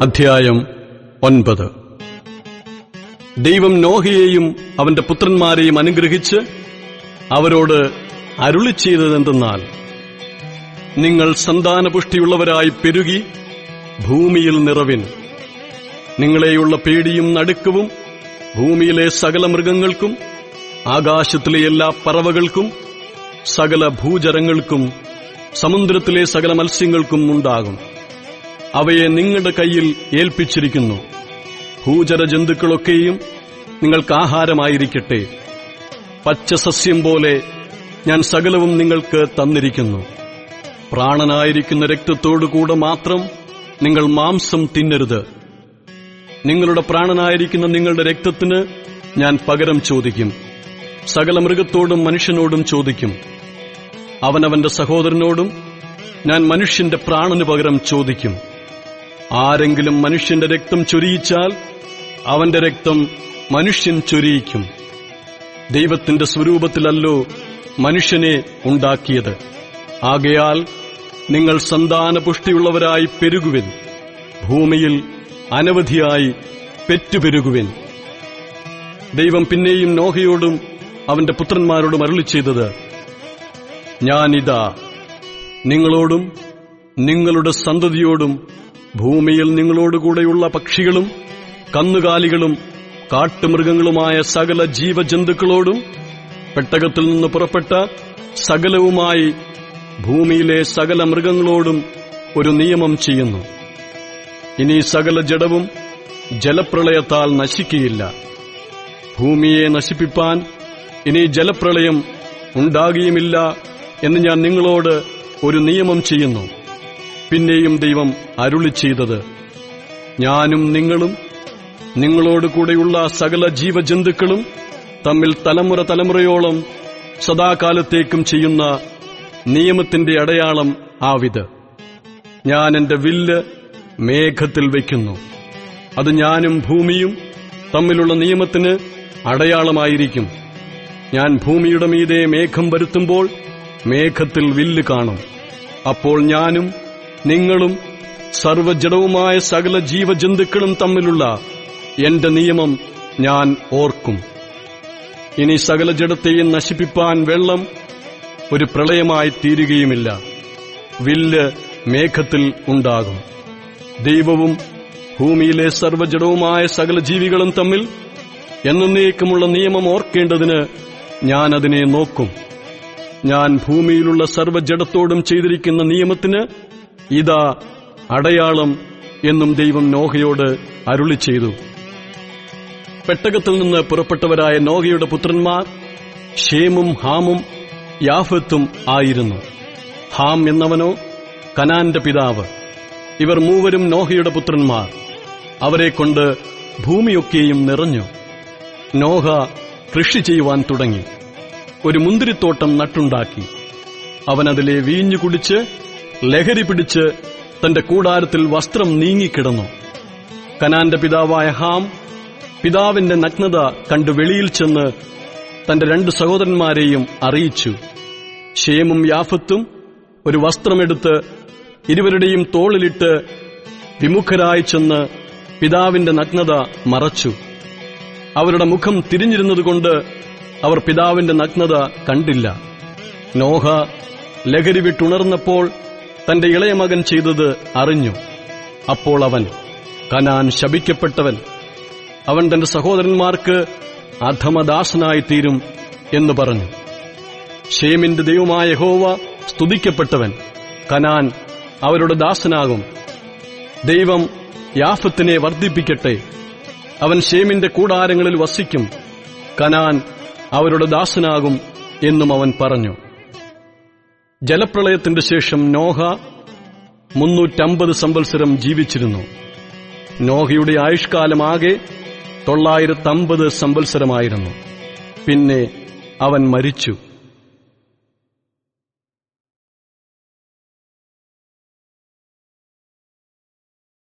അധ്യായം ഒൻപത്. ദൈവം നോഹയെയും അവന്റെ പുത്രന്മാരെയും അനുഗ്രഹിച്ച് അവരോട് അരുളി ചെയ്തതെന്തെന്നാൽ നിങ്ങൾ സന്താനപുഷ്ടിയുള്ളവരായി പെരുകി ഭൂമിയിൽ നിറവിൻ. നിങ്ങളെയുള്ള പേടിയും നടുക്കവും ഭൂമിയിലെ സകല മൃഗങ്ങൾക്കും ആകാശത്തിലെ എല്ലാ പറവകൾക്കും സകല ഭൂചരങ്ങൾക്കും സമുദ്രത്തിലെ സകല മത്സ്യങ്ങൾക്കും ഉണ്ടാകും. അവയെ നിങ്ങളുടെ കയ്യിൽ ഏൽപ്പിച്ചിരിക്കുന്നു. ഭൂചര ജന്തുക്കളൊക്കെയും നിങ്ങൾക്ക് ആഹാരമായിരിക്കട്ടെ. പച്ചസസ്യം പോലെ ഞാൻ സകലവും നിങ്ങൾക്ക് തന്നിരിക്കുന്നു. പ്രാണനായിരിക്കുന്ന രക്തത്തോടുകൂടെ മാത്രം നിങ്ങൾ മാംസം തിന്നരുത്. നിങ്ങളുടെ പ്രാണനായിരിക്കുന്ന നിങ്ങളുടെ രക്തത്തിന് ഞാൻ പകരം ചോദിക്കും. സകല മൃഗത്തോടും മനുഷ്യനോടും ചോദിക്കും. അവനവന്റെ സഹോദരനോടും ഞാൻ മനുഷ്യന്റെ പ്രാണന് പകരം ചോദിക്കും. ആരെങ്കിലും മനുഷ്യന്റെ രക്തം ചൊരിയിച്ചാൽ അവന്റെ രക്തം മനുഷ്യൻ ചൊരിയിക്കും. ദൈവത്തിന്റെ സ്വരൂപത്തിലല്ലോ മനുഷ്യനെ ഉണ്ടാക്കിയത്. ആകയാൽ നിങ്ങൾ സന്താനപുഷ്ടിയുള്ളവരായി പെരുകുവിൻ. ഭൂമിയിൽ അനവധിയായി പെറ്റുപെരുകുവിൻ. ദൈവം പിന്നെയും നോഹയോടും അവന്റെ പുത്രന്മാരോടും അരുളി ചെയ്തത് ഞാനിതാ. നിങ്ങളോടും നിങ്ങളുടെ സന്തതിയോടും ഭൂമിയിൽ നിങ്ങളോടുകൂടെയുള്ള പക്ഷികളും കന്നുകാലികളും കാട്ടുമൃഗങ്ങളുമായ സകല ജീവജന്തുക്കളോടും പെട്ടകത്തിൽ നിന്ന് പുറപ്പെട്ട സകലവുമായി ഭൂമിയിലെ സകല മൃഗങ്ങളോടും ഒരു നിയമം ചെയ്യുന്നു. ഇനി സകല ജഡവും ജലപ്രളയത്താൽ നശിക്കുകയില്ല. ഭൂമിയെ നശിപ്പിപ്പാൻ ഇനി ജലപ്രളയം ഉണ്ടാകുകയുമില്ല എന്ന് ഞാൻ നിങ്ങളോട് ഒരു നിയമം ചെയ്യുന്നു. പിന്നെയും ദൈവം അരുളി ചെയ്തത്. ഞാനും നിങ്ങളും നിങ്ങളോട് കൂടെയുള്ള സകല ജീവജന്തുക്കളും തമ്മിൽ തലമുറ തലമുറയോളം സദാകാലത്തേക്കും ചെയ്യുന്ന നിയമത്തിന്റെ അടയാളം ആവിത്. ഞാൻ എന്റെ വില്ല് മേഘത്തിൽ വയ്ക്കുന്നു. അത് ഞാനും ഭൂമിയും തമ്മിലുള്ള നിയമത്തിന് അടയാളമായിരിക്കും. ഞാൻ ഭൂമിയുടെ മീതെ മേഘം വരുത്തുമ്പോൾ മേഘത്തിൽ വില്ല് കാണും. അപ്പോൾ ഞാനും നിങ്ങളും സർവജടവുമായ സകല ജീവജന്തുക്കളും തമ്മിലുള്ള എന്റെ നിയമം ഞാൻ ഓർക്കും. ഇനി സകല ജഡത്തെയും നശിപ്പിപ്പാൻ വെള്ളം ഒരു പ്രളയമായി തീരുകയുമില്ല. വില്ല് മേഘത്തിൽ ഉണ്ടാകും. ദൈവവും ഭൂമിയിലെ സർവജടവുമായ സകല ജീവികളും തമ്മിൽ എന്നേക്കുമുള്ള നിയമം ഓർക്കേണ്ടതിന് ഞാൻ അതിനെ നോക്കും. ഞാൻ ഭൂമിയിലുള്ള സർവജഡത്തോടും ചെയ്തിരിക്കുന്ന നിയമത്തിന് ഇതാ അടയാളം എന്നും ദൈവം നോഹയോട് അരുളി ചെയ്തു. പെട്ടകത്തിൽ നിന്ന് പുറപ്പെട്ടവരായ നോഹയുടെ പുത്രന്മാർ ഷേമും ഹാമും യാഫത്തും ആയിരുന്നു. ഹാം എന്നവനോ കനാന്റെ പിതാവ്. ഇവർ മൂവരും നോഹയുടെ പുത്രന്മാർ. അവരെ കൊണ്ട് ഭൂമിയൊക്കെയും നിറഞ്ഞു. നോഹ കൃഷി ചെയ്യുവാൻ തുടങ്ങി. ഒരു മുന്തിരിത്തോട്ടം നട്ടുണ്ടാക്കി. അവനതിലെ വീഞ്ഞു കുടിച്ച് ലഹരി പിടിച്ച് തന്റെ കൂടാരത്തിൽ വസ്ത്രം നീങ്ങിക്കിടന്നു. കനാന്റെ പിതാവായ ഹാം പിതാവിന്റെ നഗ്നത കണ്ടു വെളിയിൽ ചെന്ന് തന്റെ രണ്ട് സഹോദരന്മാരെയും അറിയിച്ചു. ഷേമും യാഫത്തും ഒരു വസ്ത്രമെടുത്ത് ഇരുവരുടെയും തോളിലിട്ട് വിമുഖരായി ചെന്ന് പിതാവിന്റെ നഗ്നത മറച്ചു. അവരുടെ മുഖം തിരിഞ്ഞിരുന്നതുകൊണ്ട് അവർ പിതാവിന്റെ നഗ്നത കണ്ടില്ല. നോഹ ലഹരി വിട്ടുണർന്നപ്പോൾ തന്റെ ഇളയ മകൻ ചെയ്തത് അറിഞ്ഞു. അപ്പോൾ അവൻ കനാൻ ശപിക്കപ്പെട്ടവൻ അവൻ തന്റെ സഹോദരന്മാർക്ക് അധമദാസനായിത്തീരും എന്ന് പറഞ്ഞു. ഷേമിന്റെ ദൈവമായ ഹോവ സ്തുതിക്കപ്പെട്ടവൻ കനാൻ അവരുടെ ദാസനാകും. ദൈവം യാഫത്തിനെ വർദ്ധിപ്പിക്കട്ടെ. അവൻ ഷേമിന്റെ കൂടാരങ്ങളിൽ വസിക്കും. കനാൻ അവരുടെ ദാസനാകും എന്നും അവൻ പറഞ്ഞു. ജലപ്രളയത്തിന്റെ ശേഷം നോഹ മുന്നൂറ്റമ്പത് സംവത്സരം ജീവിച്ചിരുന്നു. നോഹയുടെ ആയുഷ്കാലമാകെ തൊള്ളായിരത്തമ്പത് സംവത്സരമായിരുന്നു. പിന്നെ അവൻ മരിച്ചു.